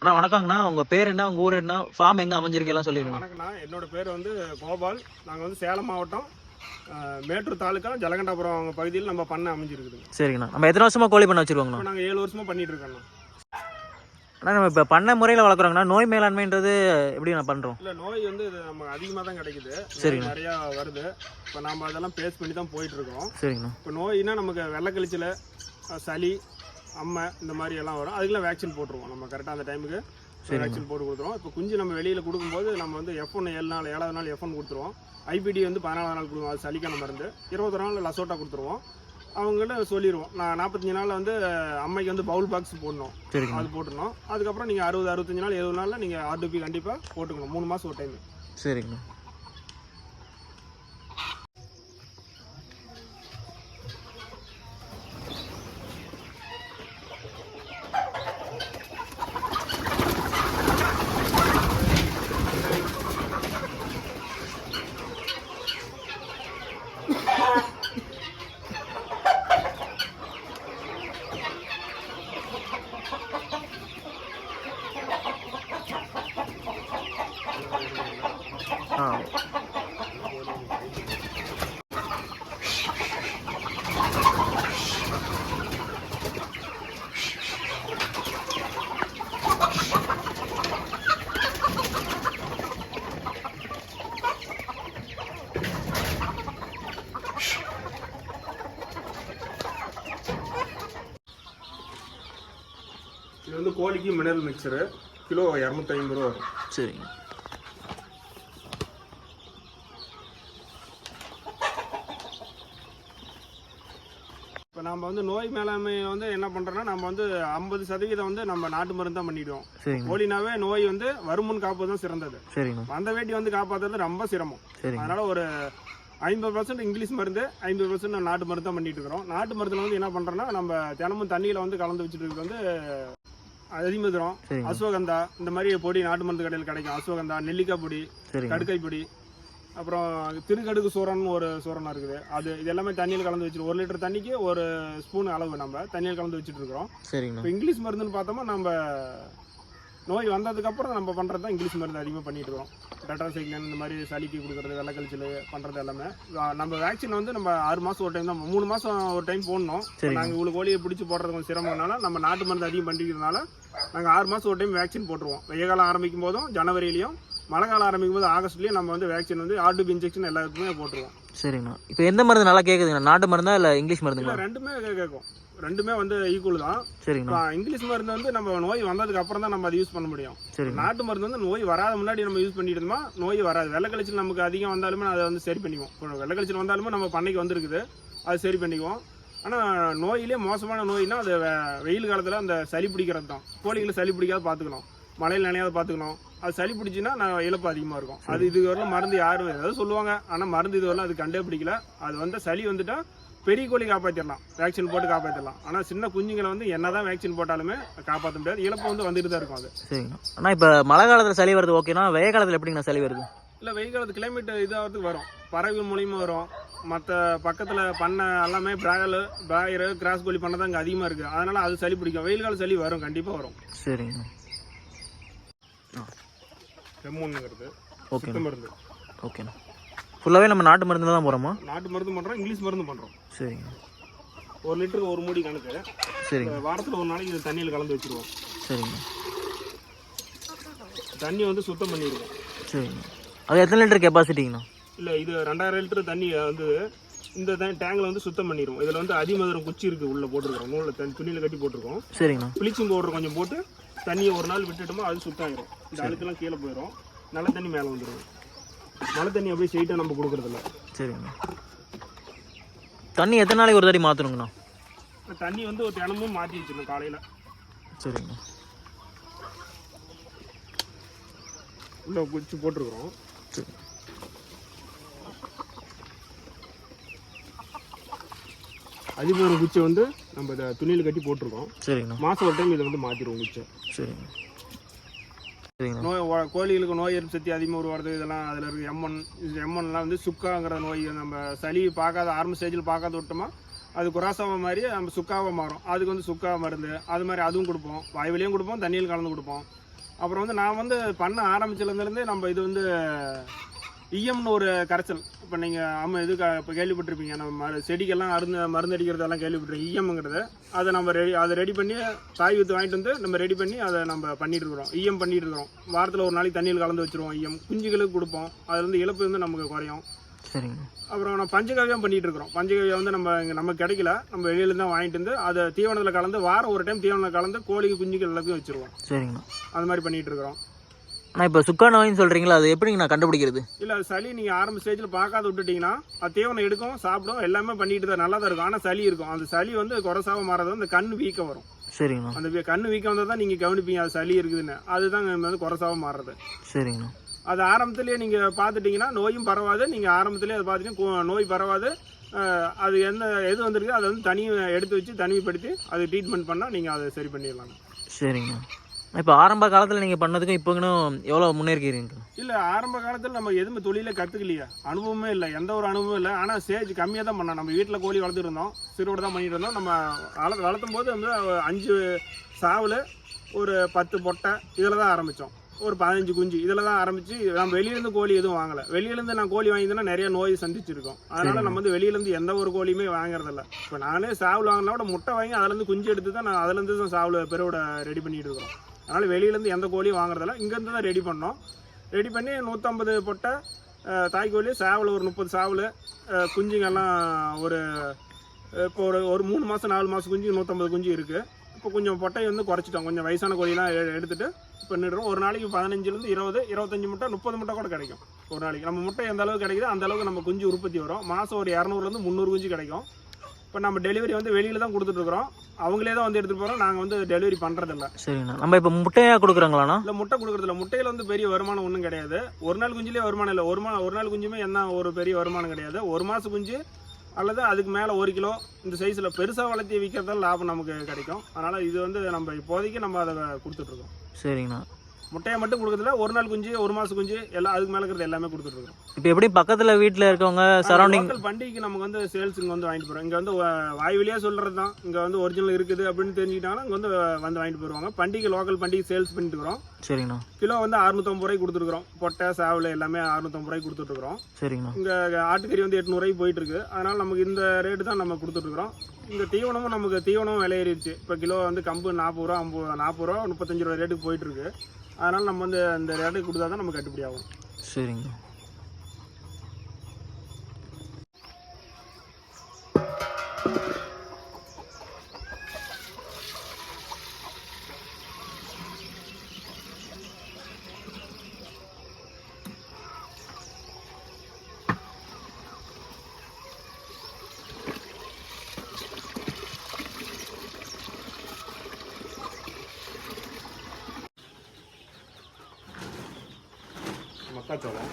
அண்ணா வணக்கங்கண்ணா. உங்க பேர் என்ன? உங்க ஊர் என்ன? ஃபார்ம் எங்க அமைஞ்சிருக்கு எல்லாம் சொல்லிடுங்க. வணக்கம்ண்ணா. என்னோட பேர் வந்து கோபால். நாங்கள் வந்து சேலம் மாவட்டம் மேட்டூர் தாலுக்கா ஜலகண்டாபுரம் அவங்க பகுதியில் நம்ம பண்ண அமைஞ்சிருக்குதுங்க. சரிங்கண்ணா. நம்ம எத்தனை வருஷமா கோழி பண்ண வச்சிருக்கோங்கண்ணா? நாங்கள் ஏழு வருஷமா பண்ணிட்டு இருக்கோண்ணா அண்ணா நம்ம இப்போ பண்ண முறையில் வளர்க்குறோங்கண்ணா. நோய் மேலாண்மைன்றது எப்படி நான் பண்றோம்? இல்லை நோய் வந்து இது நம்ம அதிகமாக தான் கிடைக்குது. சரிங்க. நிறையா வருது. இப்போ நம்ம அதெல்லாம் பேஸ் பண்ணி தான் போயிட்டு இருக்கோம். சரிங்கண்ணா. இப்போ நோய்னா நமக்கு வெள்ளை கழிச்சல் சளி அம்மை இந்த மாதிரி எல்லாம் வரும். அதுக்கெல்லாம் வேக்சின் போட்டுருவோம். நம்ம கரெக்டாக அந்த டைமுக்கு வேக்சின் போட்டு கொடுத்துருவோம். இப்போ குஞ்சு நம்ம வெளியில் கொடுக்கும்போது நம்ம வந்து எஃப் ஒன்று ஏழு நாள் ஏழாவது நாள் எஃப் ஒன் கொடுத்துருவோம். ஐபிடி வந்து பதினாலாவது நாள் கொடுக்குவோம் அது சளிக்கான மருந்து. இருபத்தொரு நாள் லசோட்டா கொடுத்துருவோம். அவங்கள்ட்ட சொல்லிடுவோம் நான் நாற்பத்தஞ்சு நாளில் வந்து அம்மைக்கு வந்து பவுல் பாக்ஸ் போடணும். அது போட்டுருணும் அதுக்கப்புறம் நீங்கள் அறுபது அறுபத்தஞ்சு நாள் எழுபது நாளில் நீங்கள் ஆர்டிபி கண்டிப்பாக போட்டுக்கணும். மூணு மாதம் ஒரு டைம் சரிங்கண்ணா ஆ இது கோழிக்கு மினரல் மிக்சரு கிலோ இரநூத்தி ஐம்பது ரூபா வரும். சரிங்க. இப்போ நம்ம வந்து நோய் மேலாண்மை வந்து என்ன பண்ணுறோன்னா நம்ம வந்து ஐம்பது சதவீதம் வந்து நம்ம நாட்டு மருந்து தான் பண்ணிடுவோம் கோழினாவே நோய் வந்து வருமுன் காப்பது தான் சிறந்தது வந்த வேட்டி வந்து காப்பாற்றுறது ரொம்ப சிரமம். அதனால ஒரு ஐம்பது பர்சன்ட் இங்கிலீஷ் மருந்து ஐம்பது பர்சன்ட் நாட்டு மருந்து தான் பண்ணிட்டு இருக்கிறோம். நாட்டு மருந்துல வந்து என்ன பண்றோம்னா நம்ம தினமும் தண்ணியில வந்து கலந்து வச்சுட்டு வந்து அதிமதுரம் அஸ்வகந்தா இந்த மாதிரி பொடி நாட்டு மருந்து கடையில் கிடைக்கும். அஸ்வகந்தா நெல்லிக்காய் பொடி கடுக்காய் பொடி அப்புறம் திருக்கடுகு சூரன் ஒரு சூரன் இருக்குது. அது இது எல்லாமே தண்ணியில் கலந்து வச்சுட்டு ஒரு லிட்டர் தண்ணிக்கு ஒரு ஸ்பூன் அளவு நம்ம தண்ணியில் கலந்து வச்சுட்டு இருக்கிறோம். இப்போ இங்கிலீஷ் மருந்துன்னு பார்த்தோமா நம்ம நோய் வந்ததுக்கப்புறம் நம்ம பண்ணுறது தான் இங்கிலீஷ் மருந்து அதிகமாக பண்ணிட்டு இருக்கோம். டெட்ராசைக்ளின் இந்த மாதிரி சளிக்கு கொடுக்குறது வெள்ளக்கழிச்சல் பண்ணுறது எல்லாமே. நம்ம வேக்சின் வந்து நம்ம ஆறு மாதம் ஒரு டைம் தான் மூணு மாதம் ஒரு டைம் போடணும். நாங்கள் இவ்வளோ கோழியை பிடிச்சி போடுறது கொஞ்சம் சிரமம்னால நம்ம நாட்டு மருந்து அதிகம் பண்ணிக்கிறதுனால நாங்கள் ஆறு மாதம் ஒரு டைம் வேக்சின் போட்டுருவோம். வெய்ய காலம் ஆரம்பிக்கும் போதும் ஜனவரியிலையும் மழை காலம் ஆரம்பிக்கும் போது ஆகஸ்ட்லேயும் நம்ம வந்து வேக்சின் வந்து ஆர்டிபி இன்ஜெக்ஷன் எல்லாத்துக்குமே போட்டுருவோம். சரிங்கண்ணா. இப்போ எந்த மருந்து நல்லா கேட்குதுங்கண்ணா நாட்டு மருந்தா இல்லை இங்கிலீஷ் இல்லை மருந்துங்களா? ரெண்டுமே கேட்கும். ரெண்டுமே வந்து ஈக்குவல் தான். இப்போ இங்கிலீஷ் மருந்து வந்து நம்ம நோய் வந்ததுக்கு அப்புறம் தான் நம்ம அதை யூஸ் பண்ண முடியும். சரிங்கண்ணா நாட்டு மருந்து வந்து நோய் வராத முன்னாடி நம்ம யூஸ் பண்ணிட்டு இருந்தோமா நோய் வராது. வெள்ளை கழிச்சல் நமக்கு அதிகம் வந்தாலுமே அதை வந்து சரி பண்ணிக்குவோம். இப்போ வெள்ளை கழிச்சல் வந்தாலுமே நம்ம பண்ணைக்கு வந்திருக்குது. அது சரி பண்ணிக்குவோம். ஆனால் நோயிலே மோசமான நோய்னா அது வெயில் காலத்தில் அந்த சளி பிடிக்கிறது தான். கோழிகளை சளி பிடிக்காத பார்த்துக்கணும் மழையில் நினையாத பார்த்துக்கணும் அது சளி பிடிச்சின்னா நான் இழப்பு அதிகமாக இருக்கும். அது இது வரலாம் மருந்து யாரும் ஏதாவது சொல்லுவாங்க. ஆனால் மருந்து இது வரலாம் அது கண்டே பிடிக்கல. அது வந்து சளி வந்துட்டா பெரிய கோழி காப்பாற்றிடலாம் வேக்சின் போட்டு காப்பாற்றிடலாம் ஆனால் சின்ன குஞ்சுங்களை வந்து என்னதான் வேக்சின் போட்டாலுமே காப்பாற்ற முடியாது. இழப்பு வந்து வந்துட்டு தான் இருக்கும் அது. சரிங்கண்ணா அண்ணா இப்போ மழை காலத்தில் சளி வருது ஓகேண்ணா வெய்ய காலத்தில் எப்படிங்கண்ணா சளி வருது? இல்லை வெயில் காலத்து கிளைமேட் இதாகிறதுக்கு வரும். பறவைகள் மூலியமாக வரும். மற்ற பக்கத்தில் பண்ணை எல்லாமே பிராயலு பிராயரு கிராஸ் கோழி பண்ணை தான் இங்கே அதிகமாக இருக்குது அதனால் அது சளி பிடிக்கும். வெயில் கால சளி வரும். கண்டிப்பாக வரும். சரிங்கண்ணா ரெம்மூனுங்கிறது ஓகேண்ணா சுத்த மருந்து. ஓகேண்ணா ஃபுல்லாகவே நம்ம நாட்டு மருந்து தான் போகிறோமா நாட்டு மருந்து பண்ணுறோம் இங்கிலீஷ் மருந்து பண்ணுறோம் சரிங்க. ஒரு லிட்டருக்கு ஒரு மூடி கணக்கு. சரிங்க. வாரத்தில் ஒரு நாளைக்கு இது தண்ணியில் கலந்து வச்சுருவோம். சரிங்க. தண்ணி வந்து சுத்தம் பண்ணிடுவோம். சரிங்க. அது எத்தனை லிட்டர் கெப்பாசிட்டிங்கண்ணா இல்லை இது ரெண்டாயிரம் லிட்டர் தண்ணி வந்து இந்த டேங்கில் வந்து சுத்தம் பண்ணிடுவோம். இதில் வந்து அதிமதுரம் குச்சி இருக்குது உள்ளே போட்டிருக்கோம் நூலில் தண்ணி துணியில் கட்டி போட்டிருக்கோம். சரிங்கண்ணா. ப்ளீச்சிங் பவுடர் கொஞ்சம் போட்டு தண்ணியை ஒரு நாள் விட்டுட்டோமோ அது சுத்தம் ஆயிரும். இந்த அழுக்கெல்லாம் கீழே போயிடும் நல்ல தண்ணி மேலே வந்துடும் மழை தண்ணி அப்படியே ஸ்ட்ரெயிட்டாக நம்ம கொடுக்குறதில்ல. சரிங்கண்ணா. தண்ணி எத்தனை நாளைக்கு ஒரு தாட்டி மாற்றணுங்கண்ணா தண்ணி வந்து ஒரு தினமும் மாற்றி வச்சிடணும் காலையில். சரிங்கண்ணா. உள்ள குச்சி போட்டிருக்கிறோம். சரி. அதிபர் குச்சை வந்து நம்ம இதை துணியில் கட்டி போட்டிருக்கோம். சரிங்கண்ணா. மாதம் ஒரு டைம் இதை வந்து மாற்றிடுவோம் குச்சை சரிங்க நோய் கோழிகளுக்கு நோய் எதிர்ப்பு சக்தி அதிகமாக உருவாடுறது இதெல்லாம் அதில் இருக்கு எம்மன் எம்மன்லாம் வந்து சுக்காங்கிற நோய் நம்ம சளி பார்க்காத ஆரம்ப ஸ்டேஜில் பார்க்காத விட்டோமா அது குராசாவை மாதிரி நம்ம சுக்காவை மாறும். அதுக்கு வந்து சுக்கா மருந்து அது மாதிரி அதுவும் கொடுப்போம். வாய்வழியும் கொடுப்போம் தண்ணியில் கலந்து கொடுப்போம். அப்புறம் வந்து நான் வந்து பண்ண ஆரம்பிச்சதுலேருந்தே நம்ம இது வந்து இஎம்னு ஒரு கரைச்சல். இப்போ நீங்கள் ஆமாம் இது இப்போ கேள்விப்பட்டிருப்பீங்க. நம்ம மரு செடிக்கெல்லாம் அருந்து மருந்து அடிக்கிறதெல்லாம் கேள்விப்பட்டிருக்கீங்க இஎம்ங்கிறது அதை நம்ம ரெடி அதை ரெடி பண்ணி காய் வித்து வாங்கிட்டு வந்து நம்ம ரெடி பண்ணி அதை நம்ம பண்ணிட்டு இருக்கிறோம். இஎம் பண்ணிட்டு இருக்கிறோம். வாரத்தில் ஒரு நாளைக்கு தண்ணியில் கலந்து வச்சிருவோம் இஎம் குஞ்சுகளுக்கு கொடுப்போம். அதுலேருந்து இழப்பு வந்து நமக்கு குறையும். சரிங்க. அப்புறம் நான் பஞ்சகவியம் பண்ணிட்டு இருக்கிறோம். பஞ்சகவியம் வந்து நம்ம இங்கே நமக்கு கிடைக்கல. நம்ம வெளியில தான் வாங்கிட்டு வந்து அதை தீவனத்தில் கலந்து வாரம் ஒரு டைம் தீவனத்தில் கலந்து கோழிக்கு குஞ்சுகள் எல்லாத்தையும் வச்சிருவோம். சரிங்கண்ணா அந்த மாதிரி பண்ணிட்டு இருக்கிறோம். அண்ணா இப்போ சுக்கா நோயின்னு சொல்கிறீங்களா அது எப்படிங்கண்ணா கண்டுபிடிக்கிறது? இல்லை அது சளி நீங்கள் ஆரம்ப ஸ்டேஜில் பார்க்காத விட்டுட்டீங்கன்னா அது தீவனம் எடுக்கும் சாப்பிடும் எல்லாமே பண்ணிட்டு தான் நல்லா தான் இருக்கும். ஆனால் சளி இருக்கும். அந்த சளி வந்து குறைசாக மாறது அந்த கண் வீக்கம் வரும். சரிங்கண்ணா. அந்த கண் வீக்கம் வந்தால் தான் நீங்கள் கவனிப்பீங்க அது சளி இருக்குதுன்னு. அதுதான் வந்து குறைசாக மாறுறது. சரிங்கண்ணா. அது ஆரம்பத்திலேயே நீங்கள் பார்த்துட்டீங்கன்னா நோயும் பரவாது. நீங்கள் ஆரம்பத்திலேயே அதை பார்த்துட்டீங்கன்னா நோய் பரவாது. அது என்ன எது வந்திருக்கு அதை வந்து தனி எடுத்து வச்சு தனிமைப்படுத்தி அது ட்ரீட்மெண்ட் பண்ணால் நீங்கள் அதை சரி பண்ணிடலாம் சரிங்கண்ணா. இப்போ ஆரம்ப காலத்தில் நீங்கள் பண்ணதுக்கும் இப்போ இன்னும் எவ்வளோ முன்னேறிக்கிறீங்க இல்லை ஆரம்ப காலத்தில் நம்ம எதுவுமே தொழிலே கற்றுக்கலையா அனுபவமே இல்லை எந்த ஒரு அனுபவமும் இல்லை. ஆனால் ஸ்டேஜ் கம்மியாக தான் பண்ணோம். நம்ம வீட்டில் கோழி வளர்த்துட்டு இருந்தோம். சிறுவோட தான் பண்ணிட்டு இருந்தோம். நம்ம வள வளர்த்தும் போது வந்து அஞ்சு சாவல் ஒரு பத்து பொட்டை இதில் தான் ஆரம்பித்தோம் ஒரு பதினஞ்சு குஞ்சு இதில் தான் ஆரம்பித்து நம்ம வெளியிலேருந்து கோழி எதுவும் வாங்கலை. வெளியிலேருந்து நான் கோழி வாங்கியிருந்தேன்னா நிறைய நோய் சந்திச்சிருக்கோம். அதனால் நம்ம வந்து வெளியிலேருந்து எந்த ஒரு கோழியுமே வாங்குறதில்ல. இப்போ நானே சாவல் வாங்கினா கூட முட்டை வாங்கி அதுலேருந்து குஞ்சு எடுத்து தான் நான் அதுலேருந்து தான் சாவல் பெருவோட ரெடி பண்ணிட்டு இருக்கிறோம். அதனால் வெளியிலேருந்து எந்த கோழியும் வாங்குறதில்ல. இங்கேருந்து தான் ரெடி பண்ணோம். ரெடி பண்ணி நூற்றம்பது பொட்டை தாய்க்கோழி சேவல் ஒரு முப்பது சேவல் குஞ்சுங்கெல்லாம் ஒரு இப்போ ஒரு ஒரு மூணு மாதம் நாலு மாதம் குஞ்சு நூற்றம்பது குஞ்சு இருக்குது இப்போ கொஞ்சம் பொட்டை வந்து குறைச்சிட்டோம். கொஞ்சம் வயசான கோழிலாம் எ- இப்போ நிடுறோம் ஒரு நாளைக்கு பதினஞ்சுலேருந்து இருபது இருபத்தஞ்சி முட்டை முப்பது முட்டை கூட கிடைக்கும். ஒரு நாளைக்கு. நம்ம முட்டை எந்த அளவுக்கு கிடைக்குதோ அந்த அளவுக்கு நம்ம குஞ்சு உற்பத்தி வரும். மாதம் ஒரு இரநூறுலேருந்து முந்நூறு குஞ்சு கிடைக்கும். இப்போ நம்ம டெலிவரி வந்து வெளியில தான் கொடுத்துட்ருக்குறோம் அவங்களே தான் வந்து எடுத்துகிட்டு போகிறோம் நாங்கள் வந்து டெலிவரி பண்ணுறதில்ல சரிங்கண்ணா. நம்ம இப்போ முட்டையாக கொடுக்குறாங்களாண்ணா? இல்லை முட்டை கொடுக்குறதுல முட்டையில் வந்து பெரிய வருமானம் ஒன்றும் கிடையாது. ஒரு நாள் குஞ்சுலேயே வருமானம் இல்லை. ஒரு மா ஒரு நாள் குஞ்சுமே என்ன ஒரு பெரிய வருமானம் கிடையாது. ஒரு மாதம் குஞ்சு அல்லது அதுக்கு மேலே ஒரு கிலோ இந்த சைஸில் பெருசாக வளர்த்தி விற்கிறதால லாபம் நமக்கு கிடைக்கும். அதனால் இது வந்து நம்ம இப்போதைக்கு நம்ம அதை கொடுத்துட்ருக்கோம் சரிங்கண்ணா. முட்டையை மட்டும் கொடுக்குறதுல ஒரு நாள் குஞ்சு ஒரு மாதம் குஞ்சு எல்லாம் அதுக்கு மேலே இருக்கிறது எல்லாமே கொடுத்துட்ருக்கோம் இப்போ எப்படி பக்கத்தில் வீட்டில் இருக்கவங்க சரௌண்டிங் பண்டிகைக்கு நமக்கு வந்து சேல்ஸ் இங்கே வந்து வாங்கிட்டு போகிறோம் இங்கே வந்து வாய் வழியாக சொல்கிறது தான் இங்கே வந்து ஒரிஜினல் இருக்குது அப்படின்னு தெரிஞ்சுக்கிட்டாங்கன்னா இங்கே வந்து வந்து வாங்கிட்டு போயிடுவாங்க பண்டிகை லோக்கல் பண்டிகை சேல்ஸ் பண்ணிட்டு இருக்கிறோம் சரிங்கண்ணா. கிலோ வந்து அறுநூத்தம்பது ரூபாய்க்கு கொடுத்துருக்குறோம் பொட்டை சேவல் எல்லாமே அறுநூத்தம்பது ரூபாய்க்கு கொடுத்துட்ருக்குறோம். சரிங்கண்ணா. இங்கே ஆட்டுக்கறி வந்து எட்நூறுவாய்க்கு போயிட்டு இருக்கு அதனால நமக்கு இந்த ரேட்டு தான் நம்ம கொடுத்துட்ருக்குறோம். இந்த தீவனமும் நமக்கு தீவனமும் விலையேறிடுச்சு இப்போ கிலோ வந்து கம்பு நாற்பது ரூபா ஐம்பது நாற்பது ரூபா முப்பத்தஞ்சு ரூபா ரேட்டுக்கு போயிட்டு இருக்கு அதனால் நம்ம வந்து இந்த ரேட்டுக்கு கொடுத்தா தான் நமக்கு கட்டுப்படி ஆகும். சரிங்க. மக்காச்சோளம்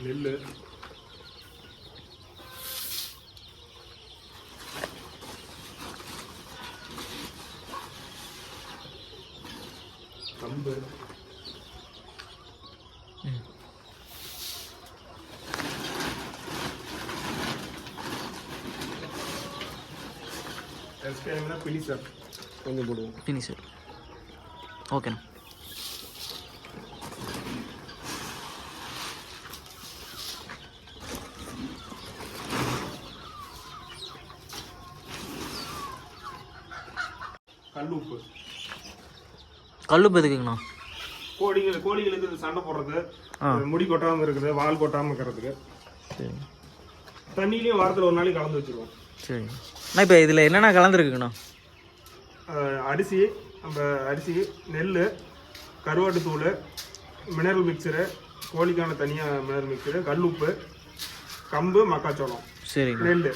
நெல் கம்பு ம். சார் கொஞ்சம் போடுவோம் ஃபினிஷ் ஓகேண்ணா கல் உப்பு கல்லுப்பு. எதுக்குங்கண்ணா? கோழிகள் கோழிகளுக்கு சண்டை போடுறது. ஆ. முடி கொட்டாமல் இருக்குது வால் கொட்டாமல் இருக்கிறதுக்கு. சரி. தண்ணியிலையும் வாரத்தில் ஒரு நாளைக்கு கலந்து வச்சிருவோம். சரிங்க அண்ணா இப்போ இதில் என்னென்ன கலந்துருக்குங்கண்ணா? அரிசி நம்ம அரிசி நெல் கருவாட்டு தூள் மினரல் மிக்சரு கோழிக்கான தனியாக மினரல் மிக்சரு கல்லுப்பு கம்பு மக்காச்சோளம். சரிங்க. நெல்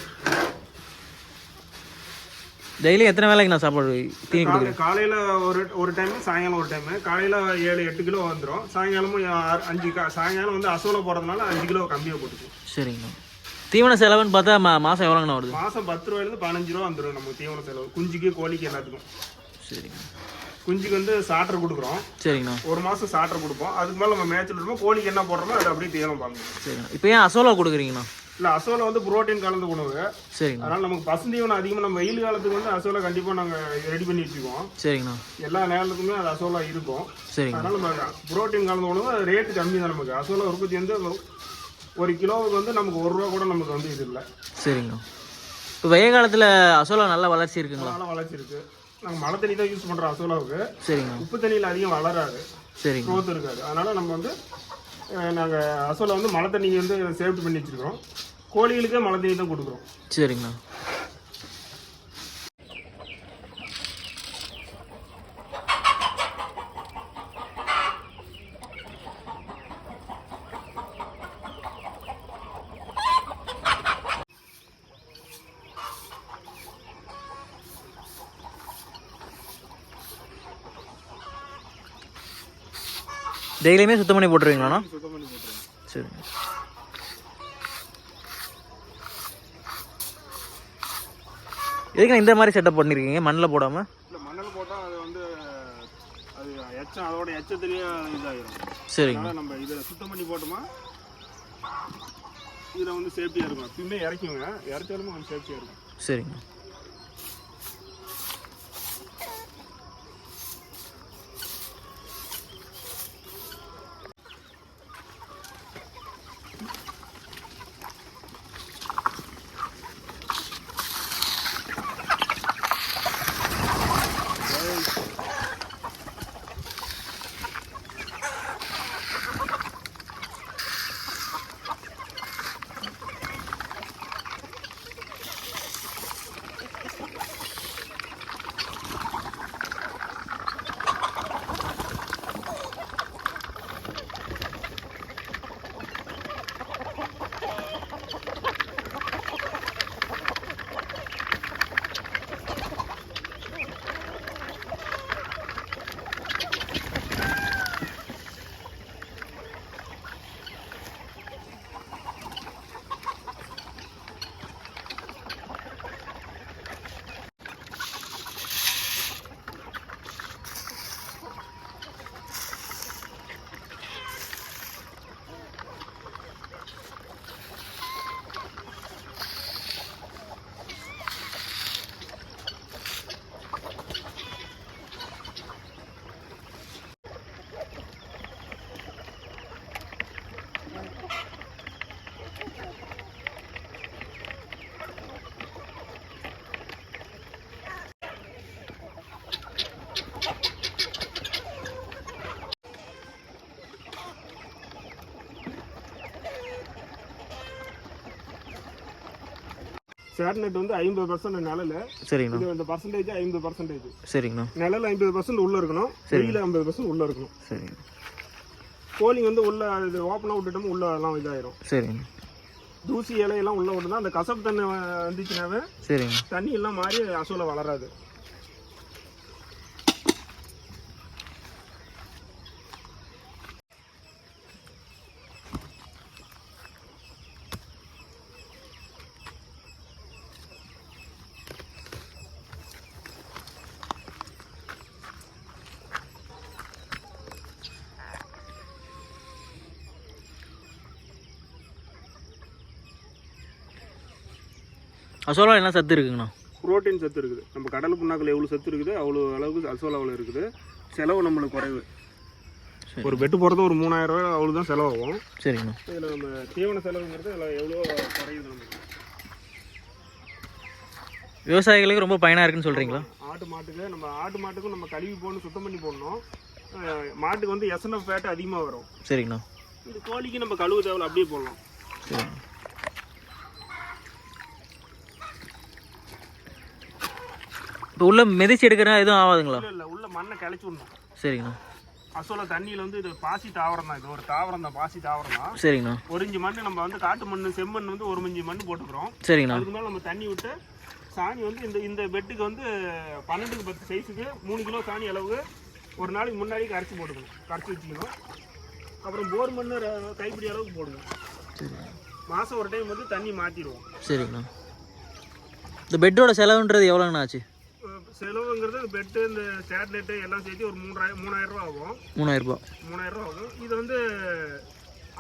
டெய்லி எத்தனை வேலைக்குண்ணா சாப்பாடு தீனி கொடுக்குறீங்க காலையில் ஒரு ஒரு டைமு சாயங்காலம் ஒரு டைமு காலையில் ஏழு எட்டு கிலோ வந்துடும் சாயங்காலமும் அஞ்சு கா சாயங்காலம் வந்து அசோல போடுறதுனால அஞ்சு கிலோ கம்மியாக போட்டுக்கும் சரிங்கண்ணா தீவன செலவுன்னு பார்த்தா மா மாதம் எவ்வளோங்கண்ணா வருது? மாதம் பத்து ரூபாயிலேருந்து பதினஞ்சு ரூபா வந்துடும் நமக்கு தீவன செலவு. குஞ்சுக்கு கோழிக்கு எல்லாத்துக்கும். சரிங்க குஞ்சுக்கு வந்து சாட்டர் கொடுக்குறோம். சரிங்கண்ணா. ஒரு மாதம் சாட்டர் கொடுப்போம். அதுக்கு மேலே நம்ம மேய்ச்சல் இருப்போம் கோழிக்கு என்ன போடுறோமோ அதை அப்படியே தீவனம் பார்க்கணும் சரிங்கண்ணா. இப்போ ஏன் அசோலா கொடுக்குறீங்கண்ணா? இல்லை அசோலா வந்து புரோட்டீன் கலந்த உணவு. சரிங்கண்ணா. அதனால நமக்கு பசுந்தீவனம் அதிகமாக நம்ம வெயில் காலத்துக்கு வந்து அசோலா கண்டிப்பாக நாங்கள் ரெடி பண்ணி வச்சுக்குவோம். சரிங்கண்ணா. எல்லா நேரத்துக்குமே அது அசோலா இருக்கும். சரிங்க அதனால நம்ம புரோட்டீன் கலந்த உணவு ரேட்டு கம்மி தான் நமக்கு. அசோலா உற்பத்தி வந்து ஒரு கிலோவுக்கு வந்து நமக்கு ஒரு ரூபா கூட நமக்கு வந்து இது இல்லை. சரிங்கண்ணா. இப்போ வெயில் காலத்தில் அசோலா நல்ல வளர்ச்சி இருக்குங்களா? அதனால வளர்ச்சி இருக்கு. நாங்கள் மழை தண்ணி தான் யூஸ் பண்ணுறோம் அசோலாவுக்கு. சரிங்கண்ணா. உப்பு தண்ணியில் அதிகம் வளராது. சரிங்க க்ரோத் இருக்காது. அதனால நம்ம வந்து நாங்கள் அசோலா வந்து மழை தண்ணி வந்து சேஃப்டி பண்ணி வச்சிருக்கோம் கோழிகளுக்கே மழை தண்ணி தான் கொடுக்குறோம். சரிங்கண்ணா. டெய்லியுமே சுத்தம் பண்ணி போட்டுருவீங்களாண்ணா? சுத்தம் பண்ணி போட்டுருவோம். சரிங்க எதுக்கு இந்த மாதிரி செட்டப் பண்ணிருக்கீங்க? மண்ணில் போடாமல் இல்லை மணல் போட்டால் அது வந்து அது எச்சம் அதோட எச்சத்துலேயே இதாகிடும். சரிங்க. நம்ம இதில் சுத்தம் பண்ணி போட்டோமா இதில் வந்து சேஃப்டியாக இருக்கும். எப்பயுமே இறக்கிங்க இறச்சாலுமே கொஞ்சம் சேஃப்டியாக இருக்கும். சரிங்க. சேட்டலைட் வந்து ஐம்பது பர்சன்ட் நிழல். சரிங்கண்ணா. இந்த பர்சன்டேஜ் ஐம்பது பர்சன்டேஜ் சரிங்கண்ணா. நிழல் ஐம்பது பர்சன்ட் உள்ளே இருக்கணும். வெயில் ஐம்பது பர்சன்ட் உள்ளே இருக்கணும். சரிங்க கோழி வந்து உள்ள இது ஓப்பனாக விட்டுட்டோம் உள்ள எல்லாம் இதாயிரும். சரிங்க தூசி இலையெல்லாம் உள்ள விட்டுனா அந்த கசப்பு தண்ணி வந்துச்சுனாவே சரிங்க தண்ணி எல்லாம் மாறி அசோலா வளராது. அசோலா என்ன சத்து இருக்குங்கண்ணா? புரோட்டீன் சத்து இருக்குது. நம்ம கடல் புண்ணாக்கில் எவ்வளோ சத்து இருக்குது அவ்வளோ அளவுக்கு அசோலாவில் இருக்குது. செலவு நம்மளுக்கு குறைவு. ஒரு பெட்டு போகிறது ஒரு மூணாயிரம் ரூபாய் அவ்வளோ தான் செலவாகும். சரிங்கண்ணா. இதில் நம்ம தீவன செலவுங்கிறது இதில் எவ்வளோ குறையுது நமக்கு விவசாயிகளுக்கு ரொம்ப பயனாக இருக்குன்னு சொல்கிறீங்களா ஆட்டு மாட்டுக்கு நம்ம ஆட்டு மாட்டுக்கும் நம்ம கழுவி போடணும் சுத்தம் பண்ணி போடணும். மாட்டுக்கு வந்து எஸ்என்எஃப் ஃபேட் அதிகமாக வரும். சரிங்கண்ணா. இந்த கோழிக்கு நம்ம கழுவு தேவையில்ல அப்படியே போடலாம். சரிங்க இப்போ உள்ள மிதிச்சு எடுக்கிறா எதுவும் ஆகாதுங்களா இல்லை இல்லை உள்ள மண்ணை கிளச்சி விடணும். சரிங்கண்ணா. அசோல தண்ணியில் வந்து இது பாசி தாவரம் தான் இது ஒரு தாவரம் தான் பாசி தாவரம் தான். சரிங்கண்ணா. ஒரு இஞ்சி மண் நம்ம வந்து காட்டு மண் செம்மண் வந்து ஒரு இஞ்சி மண் போட்டுக்கிறோம். சரிங்கண்ணா. அதுக்கு மேலே நம்ம தண்ணி விட்டு சாணி வந்து இந்த இந்த பெட்டுக்கு வந்து பன்னெண்டுக்கு பத்து சைஸுக்கு மூணு கிலோ சாணி அளவுக்கு ஒரு நாளைக்கு முன்னாடி கரைச்சி போட்டுக்கணும். கரைச்சி வச்சுக்கணும். அப்புறம் போர் மண் கைப்பிடி அளவுக்கு போடணும் சரிங்க மாதம் ஒரு டைம் வந்து தண்ணி மாற்றிடுவோம் சரிங்கண்ணா. இந்த பெட்டோட செலவுன்றது எவ்வளோங்கண்ணா ஆச்சு? செலவுங்கிறது பெட்டு இந்த சேட்டலைட்டு எல்லாம் சேர்த்து ஒரு மூணாயிரம் மூணாயிரம் ரூபா ஆகும். மூணாயிரம் ரூபாய் மூணாயிரம் ரூபா ஆகும். இது வந்து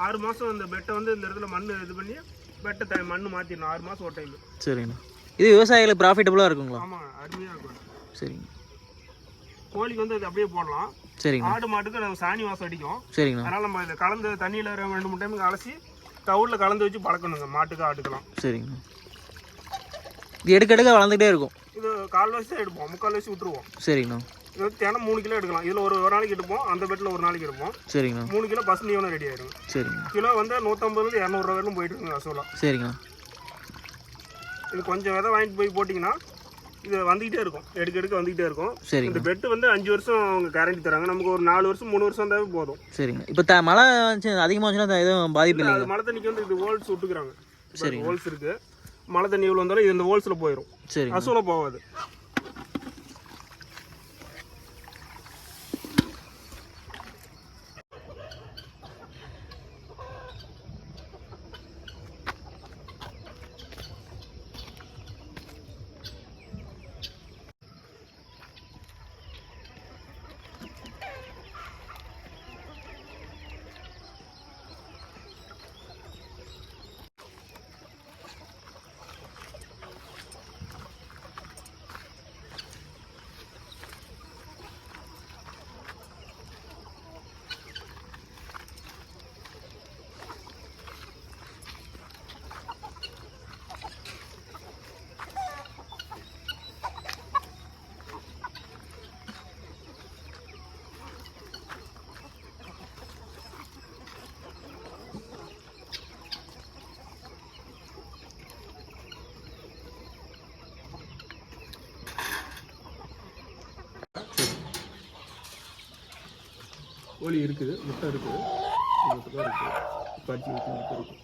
ஆறு மாதம் அந்த பெட்டை வந்து இந்த இடத்துல மண் இது பண்ணி பெட்டை த மண் மாற்றிடணும் ஆறு மாதம் ஒரு டைம் சரிங்கண்ணா. இது விவசாயிகளுக்கு ப்ராஃபிட்டபுளாக இருக்குங்களா? ஆமாம் அருமையாக இருக்கும். சரிங்க. கோழிக்கு வந்து அது அப்படியே போடலாம். சரிங்கண்ணா. ஆடு மாட்டுக்கு நம்ம சாணி வாசம் அடிக்கும். சரிங்கண்ணா. அதனால் நம்ம இதை கலந்து தண்ணியில் ரெண்டு மூணு டைமுக்கு அலசி தவுளில் கலந்து வச்சு பழக்கணுங்க மாட்டுக்கு ஆட்டுக்கலாம் சரிங்கண்ணா. இது எடுக்க எடுக்க வளர்ந்துக்கிட்டே இருக்கும். இது கால் வயசு தான் எடுப்போம். முக்கால் வயசு விட்டுருவோம். சரிங்கண்ணா. இது வந்து தினம் மூணு கிலோ எடுக்கலாம். இதில் ஒரு ஒரு நாளைக்கு எடுப்போம். அந்த பெட்டில் ஒரு நாளைக்கு எடுப்போம். சரிங்கண்ணா. மூணு கிலோ பஸ் தீவனம் ரெடி ஆயிடும் சரிங்கண்ணா. கிலோ வந்து நூற்றம்பதுலேருந்து இரநூறுவா வரைக்கும் போயிட்டு இருக்குங்க அசோலா சரிங்கண்ணா. இது கொஞ்சம் விதை வாங்கிட்டு போய் போட்டிங்கன்னா இது வந்துக்கிட்டே இருக்கும். எடுக்க எடுக்க வந்துக்கிட்டே இருக்கும். இந்த சரிங்கண்ணா பெட்டு வந்து அஞ்சு வருஷம் அவங்க கேரண்டி தராங்க. நமக்கு ஒரு நாலு வருஷம் மூணு வருஷம் இருந்தாவே போதும். சரிங்க இப்போ த மழை அதிகமாக வந்துச்சுன்னா த- எதுவும் பாதிப்பு இல்லைங்களா? மழை தண்ணிக்கு வந்து இது ஹோல்ஸ் விட்டுக்கிறாங்க. சரிங்க. ஹோல்ஸ் இருக்கு. மழை தண்ணி எவ்வளோ வந்தாலும் இது இந்த ஹோல்ஸில் போயிடும் சரிங்க. அசோலா போகாது. கோழி இருக்குது முட்டை இருக்குது. இருக்குது. வச்சு முட்டை இருக்குது.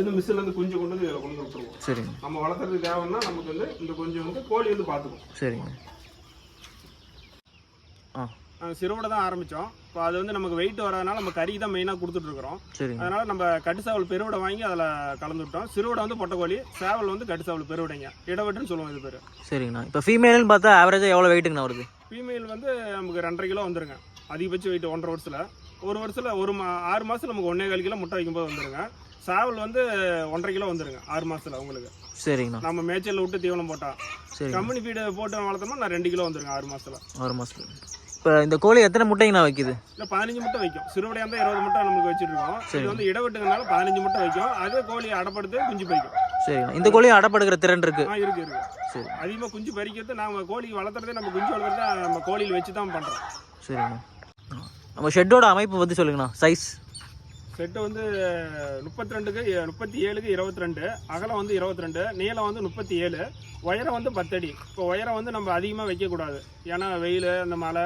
இந்த மிஸ்ஸில் இருந்து குஞ்சு கொண்டு வந்து இதில் கொண்டு விட்டுருவோம். சரிங்க. நம்ம வளர்த்துறதுக்கு தேவைன்னா நமக்கு வந்து இந்த கொஞ்சம் வந்து கோழி வந்து பார்த்துக்கும். சரிங்க. ஆ. சிறுவடை தான் ஆரம்பித்தோம். இப்போ அது வந்து நமக்கு வெயிட் வராதனால நம்ம கறி தான் மெயினாக கொடுத்துட்ருக்குறோம் அதனால் நம்ம கட்டுசாவல் பெருவிடை வாங்கி அதில் கலந்து விட்டோம். சிறுவடை வந்து பொட்டைக்கோழி சேவல் வந்து கட்டுசாவல் பெருவிடைங்க. இடவெட்டுன்னு சொல்லுவோம் இது பேர். சரிங்கண்ணா. இப்போ ஃபீமேல்னு பார்த்தா ஆவரேஜாக எவ்வளோ வெயிட்டுங்கண்ணா வருது? ஃபீமேல் வந்து நமக்கு ரெண்டரை கிலோ வந்துருங்க. அதிகபட்ச வெயிட் ஒன்றரை வருஷத்தில். ஒரு வருஷத்தில் ஒரு மா ஆறு மாதம் நமக்கு ஒன்றே கால் கிலோ முட்டை வைக்கும்போது வந்துருங்க. சேவல் வந்து ஒன்றரை கிலோ வந்துருங்க ஆறு மாதத்தில் உங்களுக்கு. சரிங்கண்ணா. நம்ம மேய்ச்சலில் விட்டு தீவனம் சரிங்க கம்பெனி ஃபீடு போட்டு வளர்த்தோம்னா நான் ரெண்டு கிலோ வந்துருங்க ஆறு மாதத்தில் ஆறு மாதத்துல இப்போ இந்த கோழி எத்தனை முட்டைங்கண்ணா வைக்குது? இல்லை பதினஞ்சு முட்டை வைக்கும். சிறுவடையாக இருந்தால் இருபது முட்டை நமக்கு வச்சுட்டு இருக்கோம் இது வந்து இடவெட்டுனால பதினஞ்சு முட்டை வைக்கும். அதே கோழி அடப்படுத்து குஞ்சு பறிக்கும். சரிங்கண்ணா இந்த கோழி அடப்படுக்கிற திறன் இருக்கு. ஆ இருக்கு இருக்கு. சரி. அதிகமாக குஞ்சு பறிக்கிறது நாங்கள் கோழி வளர்த்துறதே நம்ம குஞ்சு வளர்த்துறதே நம்ம கோழியில் வச்சு தான் பண்ணுறோம் சரிங்கண்ணா. நம்ம ஷெட்டோட அமைப்பு பற்றி சொல்லுங்கண்ணா. சைஸ் செட்டு வந்து முப்பத்தி ரெண்டுக்கு முப்பத்தி ஏழுக்கு இருபத்தி ரெண்டு அகலம் வந்து இருபத்தி ரெண்டு நீளம் வந்து முப்பத்தி ஏழு உயரம் வந்து பத்தடி. இப்போ உயரம் வந்து நம்ம அதிகமாக வைக்கக்கூடாது. ஏன்னா வெயில் அந்த மழை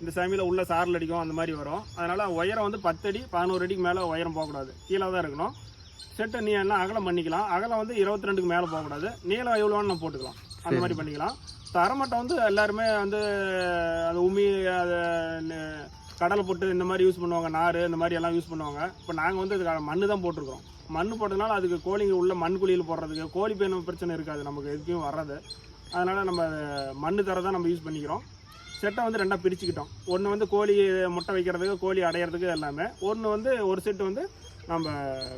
இந்த சமையல உள்ள சாரல் அடிக்கும் அந்த மாதிரி வரும். அதனால் உயரம் வந்து பத்தடி பதினோரு அடிக்கு மேலே உயரம் போகக்கூடாது. கீழே தான் இருக்கணும். செட்டை நீ என்ன அகலம் பண்ணிக்கலாம். அகலம் வந்து இருபத்தி ரெண்டுக்கு மேலே போகக்கூடாது. நீளம் எவ்வளோன்னு நம்ம போட்டுக்கலாம். அந்த மாதிரி பண்ணிக்கலாம். தரமட்டம் வந்து எல்லாருமே வந்து அது உமி அது கடலை போட்டு இந்த மாதிரி யூஸ் பண்ணுவாங்க. நார் இந்த மாதிரி எல்லாம் யூஸ் பண்ணுவாங்க. இப்போ நாங்கள் வந்து இதுக்கு மண்ணு தான் போட்டிருக்கோம் மண் போட்டதுனால அதுக்கு கோழிங்க உள்ள மண் குழியில் போடுறதுக்கு கோழி பேன பிரச்சனை இருக்காது. நமக்கு எதுக்கும் வர்றது அதனால் நம்ம மண் தர தான் நம்ம யூஸ் பண்ணிக்கிறோம். செட்டை வந்து ரெண்டாக பிரிச்சுக்கிட்டோம். ஒன்று வந்து கோழி முட்டை வைக்கிறதுக்கு கோழி அடையிறதுக்கு எல்லாமே. ஒன்று வந்து ஒரு செட்டு வந்து நம்ம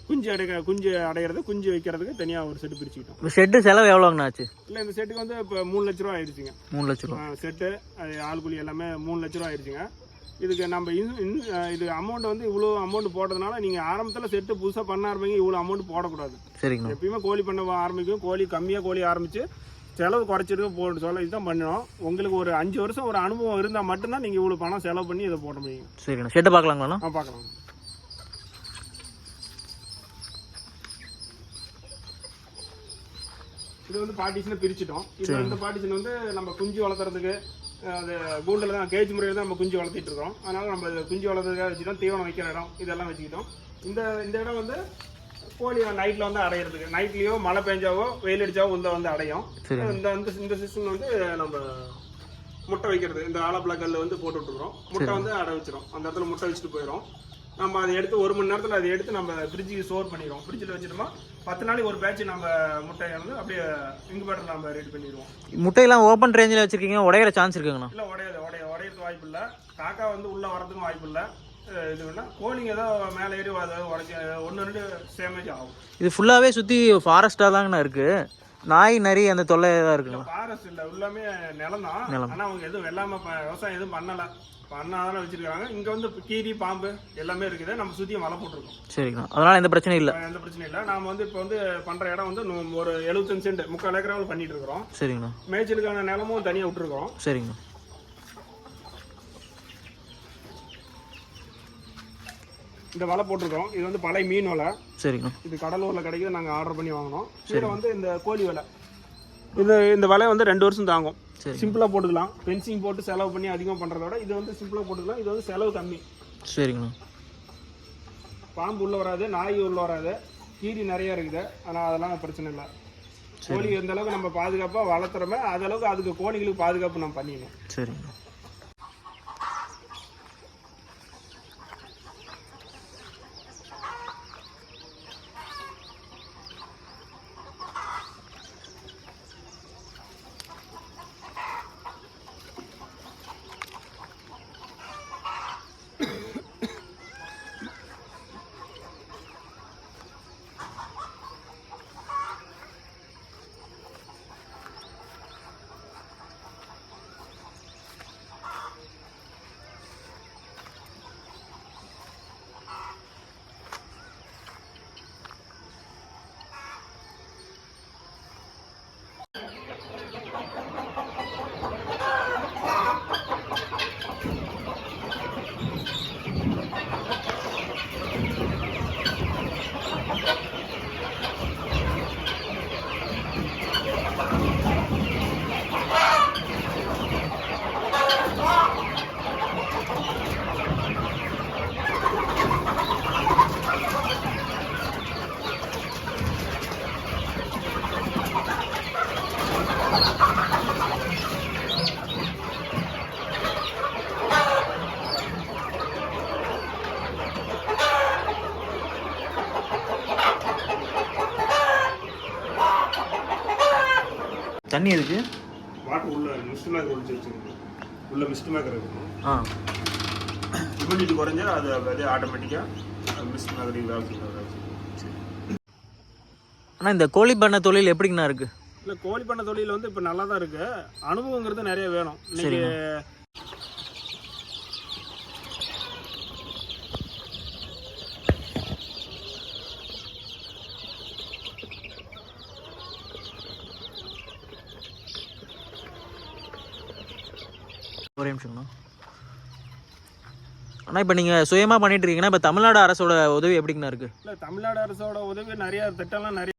குஞ்சு அடைக்க குஞ்சு அடையிறது குஞ்சு வைக்கிறதுக்கு தனியாக ஒரு செட்டு பிரிச்சுக்கிட்டோம். ஷெட்டு செலவு எவ்வளோங்கண்ணா ஆச்சு? இல்லை இந்த செட்டுக்கு வந்து இப்போ மூணு லட்ச ரூபா ஆயிடுச்சுங்க. மூணு லட்ச ரூபா. செட்டு அது ஆள் கூலி எல்லாமே மூணு லட்ச ரூபா ஆயிடுச்சுங்க. இதுக்கு நம்ம இன் இது அமௌண்ட் வந்து இவ்வளோ அமௌண்ட் போடுறதுனால நீங்கள் ஆரம்பத்தில் செட்டு புதுசாக பண்ண ஆரம்பிங்க இவ்வளோ அமௌண்ட் போடக்கூடாது. சரிங்கண்ணா. எப்பயுமே கோழி பண்ண ஆரம்பிக்கும் கோழி கம்மியாக கோழி ஆரம்பித்து செலவு குறைச்சிட்டு போட்டு சொல்ல இதுதான் பண்ணணும். உங்களுக்கு ஒரு அஞ்சு வருஷம் ஒரு அனுபவம் இருந்தால் மட்டும்தான் நீங்கள் இவ்வளோ பணம் செலவு பண்ணி இதை போட முடியும். சரிங்கண்ணா. ஷெட்டை பார்க்கலாங்களாண்ணா? ஆ பார்க்கலாம். இது வந்து பார்ட்டிஷனை பிரிச்சுட்டோம். இப்போ இந்த பார்ட்டிஷன் வந்து நம்ம குஞ்சு வளர்த்துறதுக்கு அது கூண்டில் தான் கேஜ் முறையில் தான் நம்ம குஞ்சு வளர்த்திட்டு இருக்கோம். அதனால நம்ம இதை குஞ்சு வளர்த்துறதுக்காக வச்சுட்டோம். தீவனம் வைக்கிற இடம் இதெல்லாம் வச்சுக்கிட்டோம். இந்த இந்த இடம் வந்து கோழி நைட்டில் வந்து அடையிறதுக்கு நைட்லேயோ மழை பெஞ்சாவோ வெயில் அடிச்சாவோ இந்த வந்து அடையும். இந்த இந்த இந்த சிஸ்டம் வந்து நம்ம முட்டை வைக்கிறது இந்த ஆலப்பழ கல்ல வந்து போட்டு விட்டுருக்கோம் முட்டை வந்து அடை வச்சிரும். அந்த இடத்துல முட்டை வச்சுட்டு போயிடும் நம்ம அதை எடுத்து ஒரு மணி நேரத்தில் அதை எடுத்து நம்ம ஃப்ரிட்ஜுக்கு ஸ்டோர் பண்ணிடுவோம். ஃப்ரிட்ஜில் வச்சுட்டோமா பத்து நாளைக்கு ஒரு பேட்ச் நம்ம முட்டையை வந்து அப்படியே இங்குபேட்டர் நம்ம ரெடி பண்ணிடுவோம். முட்டையெல்லாம் ஓப்பன் ரேஞ்சில் வச்சுருக்கீங்க உடையிற சான்ஸ் இருக்குங்கண்ணா. இல்லை உடையாது உடைய உடையிறதுக்கு வாய்ப்பு இல்லை. காக்கா வந்து உள்ளே வரதுக்கும் வாய்ப்பு இல்லை. இது வேணா கோழிங்க ஏதோ மேலே ஏறி அதை உடச்சி ஒன்று ரெண்டு டேமேஜ் ஆகும். இது ஃபுல்லாகவே சுற்றி ஃபாரஸ்ட்டாக தாங்கண்ணா இருக்குது நாய் நரி அந்த தொல்லை தான் இருக்குங்களா? ஃபாரஸ்ட் இல்லை எல்லாமே நிலம் தான். ஆனால் அவங்க எதுவும் வெள்ளாம ப- விவசாயம் எதுவும் பண்ணலை. பண்ணாதானே வச்சிருக்காங்க. இங்கே வந்து கீரி பாம்பு எல்லாமே இருக்குது. நம்ம சுற்றியும் மலை போட்டிருக்கோம். சரிங்கண்ணா. அதனால் எந்த பிரச்சனையும் இல்லை. எந்த பிரச்சனையும் இல்லை. நாம வந்து இப்போ வந்து பண்ணுற இடம் வந்து ஒரு எழுபத்தஞ்சு சென்ட் முக்கால் ஏக்கராவில் பண்ணிட்டு இருக்கிறோம். சரிங்கண்ணா. மேய்ச்சலுக்கான நிலமும் தனியாக விட்டுருக்கோம் சரிங்கண்ணா. இந்த வலை போட்டிருக்கோம். இது வந்து பழைய மீன் வலை. சரிங்கண்ணா இது கடலூரில் கிடைக்குது. நாங்கள் ஆர்டர் பண்ணி வாங்கினோம். கீழே வந்து இந்த கோழி வலை. இது இந்த வலை வந்து ரெண்டு வருஷம் தாங்கும். சிம்பிளாக போட்டுக்கலாம். ஃபென்சிங் போட்டு செலவு பண்ணி அதிகமாக பண்ணுறத விட இது வந்து சிம்பிளாக போட்டுக்கலாம். இது வந்து செலவு கம்மி. சரிங்கண்ணா பாம்பு உள்ள வராது நாய் உள்ள வராது. கீரி நிறைய இருக்குது. ஆனால் அதெல்லாம் பிரச்சனை இல்லை. கோழி எந்த அளவுக்கு நம்ம பாதுகாப்பாக வளர்த்துறோமோ அது அளவுக்கு அதுக்கு கோழிகளுக்கு பாதுகாப்பு நம்ம பண்ணிடணும் சரிங்கண்ணா தண்ணி எதுக்கு? வாட்டர் உள்ள மிஸ்ட் மேக்கர் ஒழிச்சு வச்சுருக்கு. உள்ள மிஸ்ட் மேக்கர் இருக்கு ஆ. ஹியூமிடிட்டி குறைஞ்சா அது அப்படியே ஆட்டோமேட்டிக்காக மிஸ்ட் மேக்கர் வேலை செய்யும். அண்ணா இந்த கோழி பண்ண தொழில் எப்படிங்கண்ணா இருக்குது இல்லை கோழி பண்ண தொழில் வந்து இப்போ நல்லா தான் இருக்கு. அனுபவங்கிறது நிறைய வேணும். இன்னைக்கு ஒரே நிமிஷம்ண்ணா அண்ணா. இப்போ நீங்கள் சுயமாக பண்ணிட்டு இருக்கீங்கன்னா இப்போ தமிழ்நாடு அரசோட உதவி எப்படிங்கண்ணா இருக்குது இல்லை தமிழ்நாடு அரசோட உதவி நிறைய திட்டம்லாம் நிறைய